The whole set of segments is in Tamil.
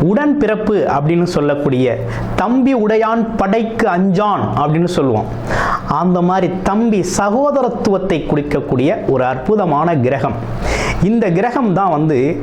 உடன் பிறப்பு அப்படின்னு சொல்லக்கூடிய தம்பி உடையான் படைக்கு அஞ்சான் அப்படின்னு சொல்லுவோம். அந்த மாதிரி தம்பி சகோதரத்துவத்தை குறிக்கக்கூடிய ஒரு அற்புதமான கிரகம். இந்த கிரகம் தான் வந்து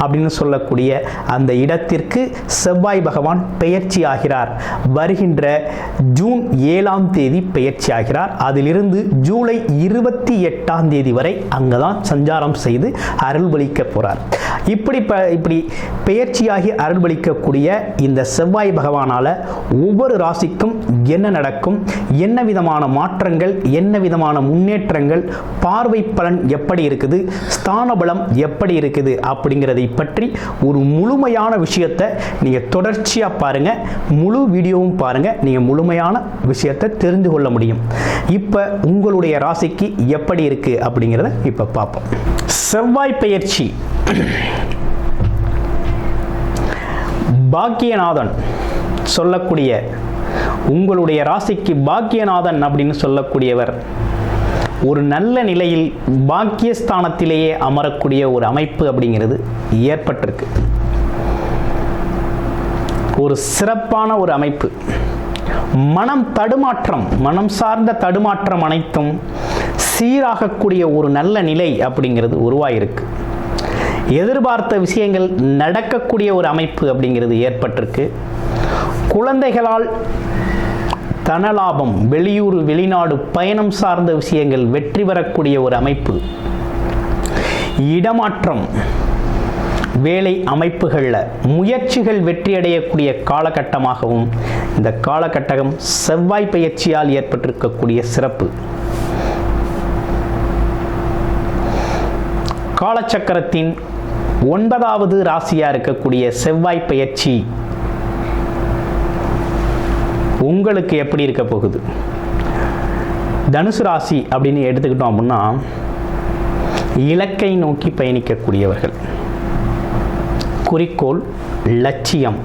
அப்படின்னு சொல்லக்கூடிய அந்த இடத்திற்கு செவ்வாய் பகவான் பெயர்ச்சி ஆகிறார் வருகின்ற ஜூன் ஏழாம் தேதி பெயர்ச்சி ஆகிறார் அதிலிருந்து ஜூலை இருபத்தி எட்டாம் தேதி வரை அங்கே தான் சஞ்சாரம் செய்து அருள்பளிக்க போகிறார் இப்படி ப இப்படி பெயர்ச்சியாகி அருள்பளிக்கக்கூடிய இந்த செவ்வாய் பகவானால் ஒவ்வொரு ராசிக்கும் என்ன நடக்கும்? என்ன விதமான மாற்றங்கள்? என்ன விதமான முன்னேற்றங்கள்? பார்வை பலன் எப்படி இருக்குது? ஸ்தான பலம் எப்படி இருக்குது? அப்படிங்கிறதை பற்றி ஒரு முழுமையான விஷயத்தை நீங்கள் தொடர்ச்சியாக பாருங்கள் முழு வீடியோவும் பாருங்கள் நீங்கள் முழுமையான விஷயத்தை தெரிந்து கொள்ள முடியும். இப்போ உங்களுடைய ராசிக்கு எப்படி இருக்குது அப்படிங்கிறத இப்போ பார்ப்போம். செவ்வாய் பயிற்சி பாக்கியநாதன் சொல்லக்கூடிய உங்களுடைய ராசிக்கு பாக்கியநாதன் அப்படின்னு சொல்லக்கூடியவர். ஒரு நல்ல நிலையில் பாக்கியஸ்தானத்திலேயே அமரக்கூடிய ஒரு அமைப்பு அப்படிங்கிறது ஏற்பட்டிருக்கு. ஒரு சிறப்பான ஒரு அமைப்பு. மனம் தடுமாற்றம் மனம் சார்ந்த தடுமாற்றம் அனைத்தும் சீராகக்கூடிய ஒரு நல்ல நிலை அப்படிங்கிறது உருவாயிருக்கு. எதிர்பார்த்த விஷயங்கள் நடக்கக்கூடிய ஒரு அமைப்பு அப்படிங்கிறது ஏற்பட்டிருக்கு. குழந்தைகளால் தனலாபம் வெளியூர் வெளிநாடு பயணம் சார்ந்த விஷயங்கள் வெற்றி பெறக்கூடிய ஒரு அமைப்பு. இடமாற்றம் வேலை அமைப்புகளில் முயற்சிகள் வெற்றியடையக்கூடிய காலகட்டமாகவும் இந்த காலகட்டகம் செவ்வாய் பயிற்சியால் ஏற்பட்டிருக்கக்கூடிய சிறப்பு. காலச்சக்கரத்தின் ஒன்பதாவது ராசியாக இருக்கக்கூடிய செவ்வாய் பயிற்சி உங்களுக்கு எப்படி இருக்க போகுது? தனுசு ராசி அப்படின்னு எடுத்துக்கிட்டோம் அப்படின்னா இலக்கை நோக்கி பயணிக்கக்கூடியவர்கள். குறிக்கோள் லட்சியம்.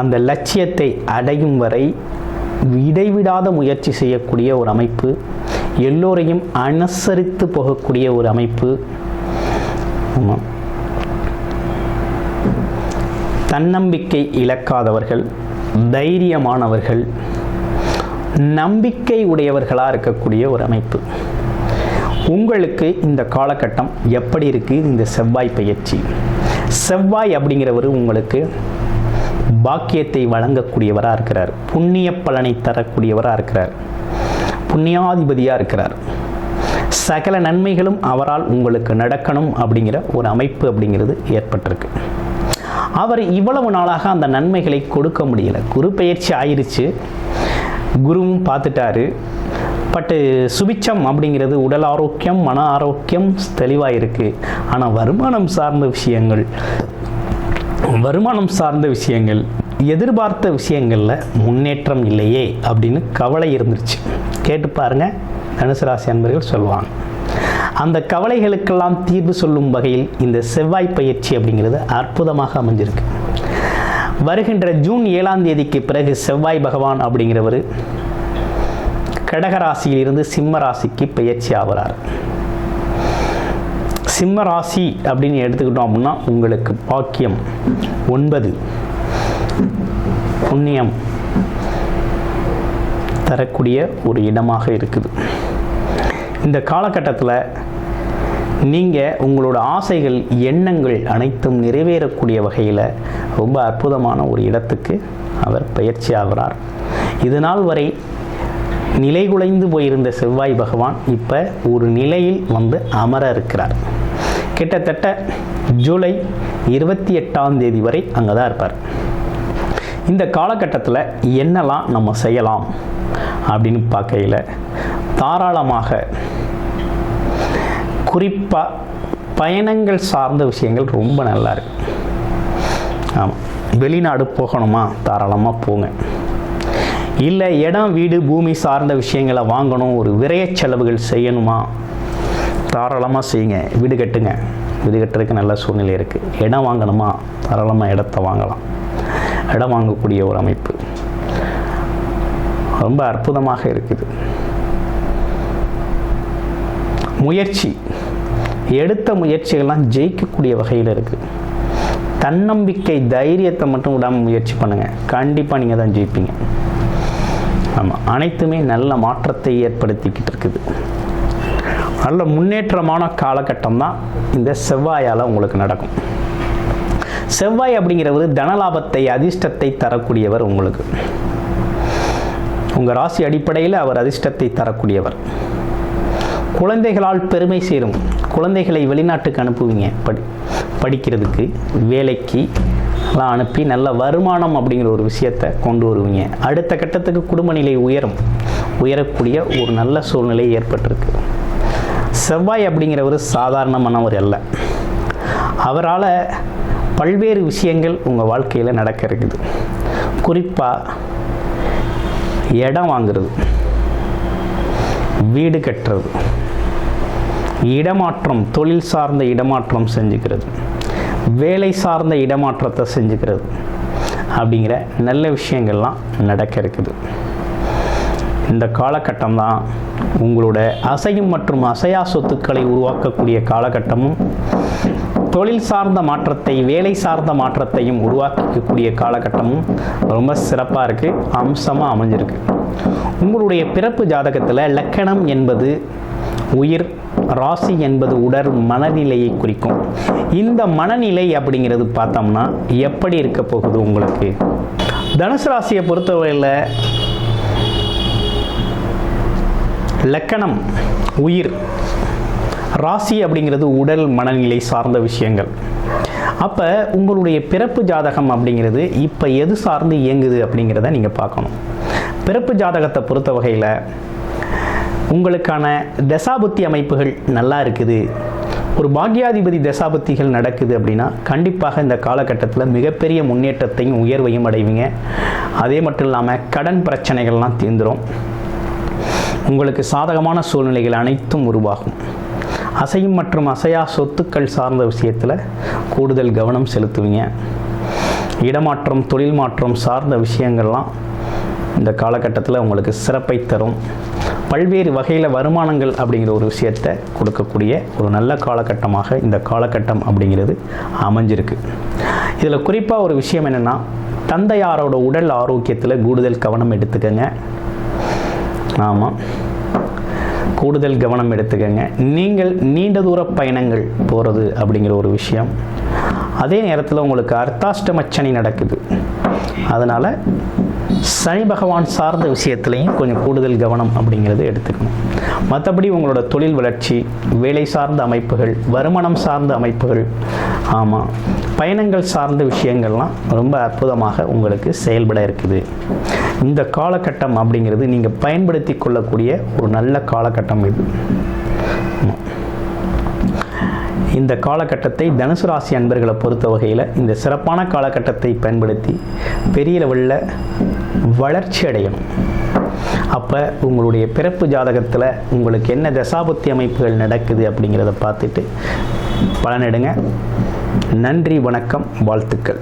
அந்த லட்சியத்தை அடையும் வரை இடைவிடாத முயற்சி செய்யக்கூடிய ஒரு அமைப்பு எல்லோரையும் அனுசரித்து போகக்கூடிய ஒரு அமைப்பு. தன்னம்பிக்கை இழக்காதவர்கள் தைரியமானவர்கள் நம்பிக்கை உடையவர்களாக இருக்கக்கூடிய ஒரு அமைப்பு. உங்களுக்கு இந்த காலகட்டம் எப்படி இருக்குது இந்த செவ்வாய் பயிற்சி. செவ்வாய் அப்படிங்கிறவர் உங்களுக்கு பாக்கியத்தை வழங்கக்கூடியவராக இருக்கிறார். புண்ணிய பலனை தரக்கூடியவராக இருக்கிறார். புண்ணியாதிபதியாக இருக்கிறார். சகல நன்மைகளும் அவரால் உங்களுக்கு நடக்கணும் அப்படிங்கிற ஒரு அமைப்பு அப்படிங்கிறது ஏற்பட்டிருக்கு. அவர் இவ்வளவு நாளாக அந்த நன்மைகளை கொடுக்க முடியல. குரு பயிற்சி ஆயிருச்சு. குருவும் பார்த்துட்டாரு. பட்டு சுபிச்சம் அப்படிங்கிறது உடல் ஆரோக்கியம் மன ஆரோக்கியம் தெளிவாக இருக்குது ஆனால் வருமானம் சார்ந்த விஷயங்கள் வருமானம் சார்ந்த விஷயங்கள் எதிர்பார்த்த விஷயங்களில் முன்னேற்றம் இல்லையே அப்படின்னு கவலை இருந்துருச்சு. கேட்டு பாருங்க. தனுசு ராசி அன்பர்கள் சொல்லுவாங்க அந்த கவலைகளுக்கெல்லாம் தீர்வு சொல்லும் வகையில் இந்த செவ்வாய் பயிற்சி அப்படிங்கிறது அற்புதமாக அமைஞ்சிருக்கு. வருகின்ற ஜூன் ஏழாம் தேதிக்கு பிறகு செவ்வாய் பகவான் அப்படிங்கிறவர் கடகராசியிலிருந்து சிம்ம ராசிக்கு பயிற்சி ஆகிறார் சிம்ம ராசி அப்படின்னு எடுத்துக்கிட்டோம் அப்படின்னா உங்களுக்கு பாக்கியம் ஒன்பது புண்ணியம் தரக்கூடிய ஒரு இடமாக இருக்குது. இந்த காலகட்டத்தில் நீங்கள் உங்களோட ஆசைகள் எண்ணங்கள் அனைத்தும் நிறைவேறக்கூடிய வகையில் ரொம்ப அற்புதமான ஒரு இடத்துக்கு அவர் பயிற்சி ஆகிறார். இது நாள் வரை நிலைகுலைந்து போயிருந்த செவ்வாய் பகவான் இப்போ ஒரு நிலையில் வந்து அமர இருக்கிறார். கிட்டத்தட்ட ஜூலை இருபத்தி எட்டாம் தேதி வரை அங்கே தான் இருப்பார். இந்த காலகட்டத்தில் என்னெல்லாம் நம்ம செய்யலாம் அப்படின்னு பார்க்கையில் தாராளமாக குறிப்பாக பயணங்கள் சார்ந்த விஷயங்கள் ரொம்ப நல்லா இருக்கு. ஆமாம் வெளிநாடு போகணுமா? தாராளமாக போங்க. இல்லை இடம் வீடு பூமி சார்ந்த விஷயங்களை வாங்கணும் ஒரு விரைய செலவுகள் செய்யணுமா? தாராளமாக செய்யுங்க. வீடு கட்டுங்க. வீடு கட்டுறதுக்கு நல்ல சூழ்நிலை இருக்குது இடம் வாங்கணுமா? தாராளமாக இடத்த வாங்கலாம். இடம் வாங்கக்கூடிய ஒரு அமைப்பு. ரொம்ப அற்புதமாக இருக்குது. முயற்சி. எடுத்த முயற்சிகள்லாம் ஜெயிக்கக்கூடிய வகையில் இருக்குது தன்னம்பிக்கை தைரியத்தை மட்டும் விடாமல் முயற்சி பண்ணுங்கள் கண்டிப்பாக நீங்கள் தான் ஜெயிப்பீங்க. ஆமாம் அனைத்துமே நல்ல மாற்றத்தை ஏற்படுத்திக்கிட்டு இருக்குது. நல்ல முன்னேற்றமான காலகட்டம் தான் இந்த செவ்வாயால் உங்களுக்கு நடக்கும். செவ்வாய் அப்படிங்கிறவர் தனலாபத்தை அதிர்ஷ்டத்தை தரக்கூடியவர் உங்களுக்கு. உங்கள் ராசி அடிப்படையில் அவர் அதிர்ஷ்டத்தை தரக்கூடியவர். குழந்தைகளால் பெருமை சேரும். குழந்தைகளை வெளிநாட்டுக்கு அனுப்புவீங்க. படி படிக்கிறதுக்கு வேலைக்கு எல்லாம் அனுப்பி நல்ல வருமானம் அப்படிங்கிற ஒரு விஷயத்தை கொண்டு வருவீங்க. அடுத்த கட்டத்துக்கு குடும்ப நிலை உயரும். உயரக்கூடிய ஒரு நல்ல சூழ்நிலை ஏற்பட்டிருக்கு. செவ்வாய் அப்படிங்கிறவர் சாதாரணமானவர் அல்ல. அவரால் பல்வேறு விஷயங்கள் உங்கள் வாழ்க்கையில் நடக்க இருக்குது. குறிப்பாக இடம் வாங்குறது வீடு கட்டுறது இடமாற்றம் தொழில் சார்ந்த இடமாற்றம் செஞ்சுக்கிறது. வேலை சார்ந்த இடமாற்றத்தை செஞ்சுக்கிறது. அப்படிங்கிற நல்ல விஷயங்கள்லாம் நடக்க இருக்குது. இந்த காலகட்டம் தான் உங்களோட அசையும் மற்றும் அசையா சொத்துக்களை உருவாக்கக்கூடிய காலகட்டமும் தொழில் சார்ந்த மாற்றத்தை வேலை சார்ந்த மாற்றத்தையும் உருவாக்கக்கூடிய காலகட்டமும் ரொம்ப சிறப்பாக இருக்குது அம்சமாக அமைஞ்சிருக்கு. உங்களுடைய பிறப்பு ஜாதகத்தில் லக்கணம் என்பது உயிர் ராசி என்பது உடல் மனநிலையை குறிக்கும். இந்த மனநிலை அப்படிங்கிறது பார்த்தோம்னா எப்படி இருக்க போகுது உங்களுக்கு? தனுசு ராசியை பொறுத்தவரையில் லக்கணம் உயிர் ராசி அப்படிங்கிறது உடல் மனநிலை சார்ந்த விஷயங்கள். அப்போ உங்களுடைய பிறப்பு ஜாதகம் அப்படிங்கிறது இப்போ எது சார்ந்து இயங்குது அப்படிங்கிறத நீங்கள் பார்க்கணும். பிறப்பு ஜாதகத்தை பொறுத்த வகையில் உங்களுக்கான தசாபுத்தி அமைப்புகள் நல்லா இருக்குது. ஒரு பாக்யாதிபதி தசாபத்திகள் நடக்குது அப்படின்னா கண்டிப்பாக இந்த காலகட்டத்தில் மிகப்பெரிய முன்னேற்றத்தையும் உயர்வையும் அடைவீங்க. அதே மட்டும் இல்லாமல் கடன் பிரச்சனைகள்லாம் தீர்ந்துடும் உங்களுக்கு சாதகமான சூழ்நிலைகள் அனைத்தும் உருவாகும். அசையும் மற்றும் அசையா சொத்துக்கள் சார்ந்த விஷயத்தில் கூடுதல் கவனம் செலுத்துவீங்க. இடமாற்றம் தொழில் மாற்றம் சார்ந்த விஷயங்கள்லாம் இந்த காலகட்டத்தில் உங்களுக்கு சிறப்பை தரும். பல்வேறு வகையில் வருமானங்கள் அப்படிங்கிற ஒரு விஷயத்தை கொடுக்கக்கூடிய ஒரு நல்ல காலகட்டமாக இந்த காலகட்டம் அப்படிங்கிறது அமைஞ்சிருக்கு. இதில் குறிப்பாக ஒரு விஷயம் என்னென்னா தந்தையாரோட உடல் ஆரோக்கியத்தில் கூடுதல் கவனம் எடுத்துக்கங்க. ஆமாம் கூடுதல் கவனம் எடுத்துக்கங்க. நீங்கள் நீண்ட தூர பயணங்கள் போகிறது அப்படிங்கிற ஒரு விஷயம். அதே நேரத்தில் உங்களுக்கு அர்த்தாஷ்டமச்சனி நடக்குது. அதனால் சனி பகவான் சார்ந்த விஷயத்துலையும் கொஞ்சம் கூடுதல் கவனம் அப்படிங்கிறது எடுத்துக்கணும். மற்றபடி உங்களோட தொழில் வளர்ச்சி வேலை சார்ந்த அமைப்புகள் வருமானம் சார்ந்த அமைப்புகள் ஆமாம் பயணங்கள் சார்ந்த விஷயங்கள்லாம் ரொம்ப அற்புதமாக உங்களுக்கு செயல்பட இருக்குது. இந்த காலகட்டம் அப்படிங்கிறது நீங்கள் பயன்படுத்தி கொள்ளக்கூடிய ஒரு நல்ல காலகட்டம் இது. இந்த காலகட்டத்தை தனுசு ராசி அன்பர்களை பொறுத்த வகையில் இந்த சிறப்பான காலகட்டத்தை பயன்படுத்தி பெரிய லெவலில் வளர்ச்சி அடையணும் அப்போ உங்களுடைய பிறப்பு ஜாதகத்தில் உங்களுக்கு என்ன தசாபுத்தி அமைப்புகள் நடக்குது அப்படிங்கிறத பார்த்துட்டு பலனிடுங்க நன்றி வணக்கம் வாழ்த்துக்கள்.